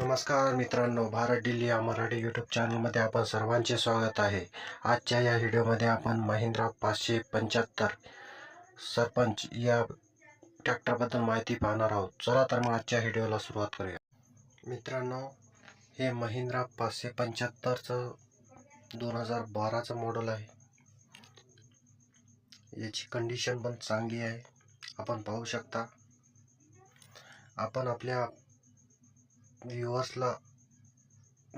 नमस्कार मित्रांनो भारत दिल्ली या मराठी यूट्यूब चॅनलमध्ये आपण सर्वांचे स्वागत आहे. आजच्या या व्हिडिओमध्ये आपण महिंद्रा पाचशे पंच्याहत्तर सरपंच या ट्रॅक्टरबद्दल माहिती पाहणार आहोत. चला तर मग आजच्या व्हिडिओला सुरुवात करूया. मित्रांनो हे महिंद्रा पाचशे पंच्याहत्तरचं दोन हजार बाराचं मॉडेल आहे. याची कंडिशन पण चांगली आहे. आपण पाहू शकता. आपण आपल्या व्ह्युअर्सला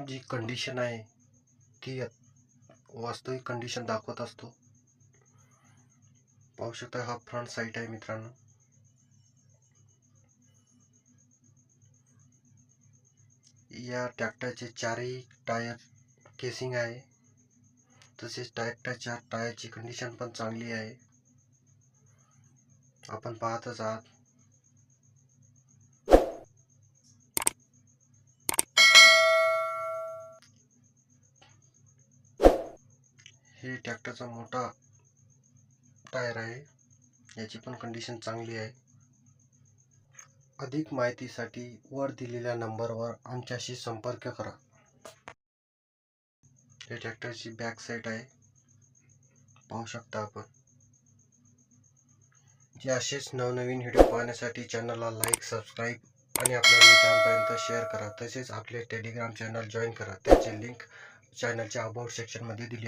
जी कंडिशन आहे ती वास्तविक कंडिशन दाखवत असतो. पाहू शकता हा फ्रंट साईट आहे मित्रांनो. या ट्रॅक्टरचे चारही टायर केसिंग आहे. तसेच ट्रॅक्टरच्या टायरची कंडिशन पण चांगली आहे. आपण पाहतच आहात. हे ट्रॅक्टरचा मोठा टायर आहे. याची पण कंडिशन चांगली आहे. अधिक माहितीसाठी वर दिलेल्या नंबरवर आमच्याशी संपर्क करा. हे ट्रॅक्टरची बॅक साईड आहे. पाहू शकता आपण. जे असेच नवनवीन व्हिडिओ पाहण्यासाठी चॅनलला लाईक सबस्क्राईब आणि आपल्या मित्रांपर्यंत शेअर करा. तसेच आपले टेलिग्राम चॅनल जॉईन करा. त्याची लिंक चॅनलच्या अबाउट सेक्शनमध्ये दिली आहे.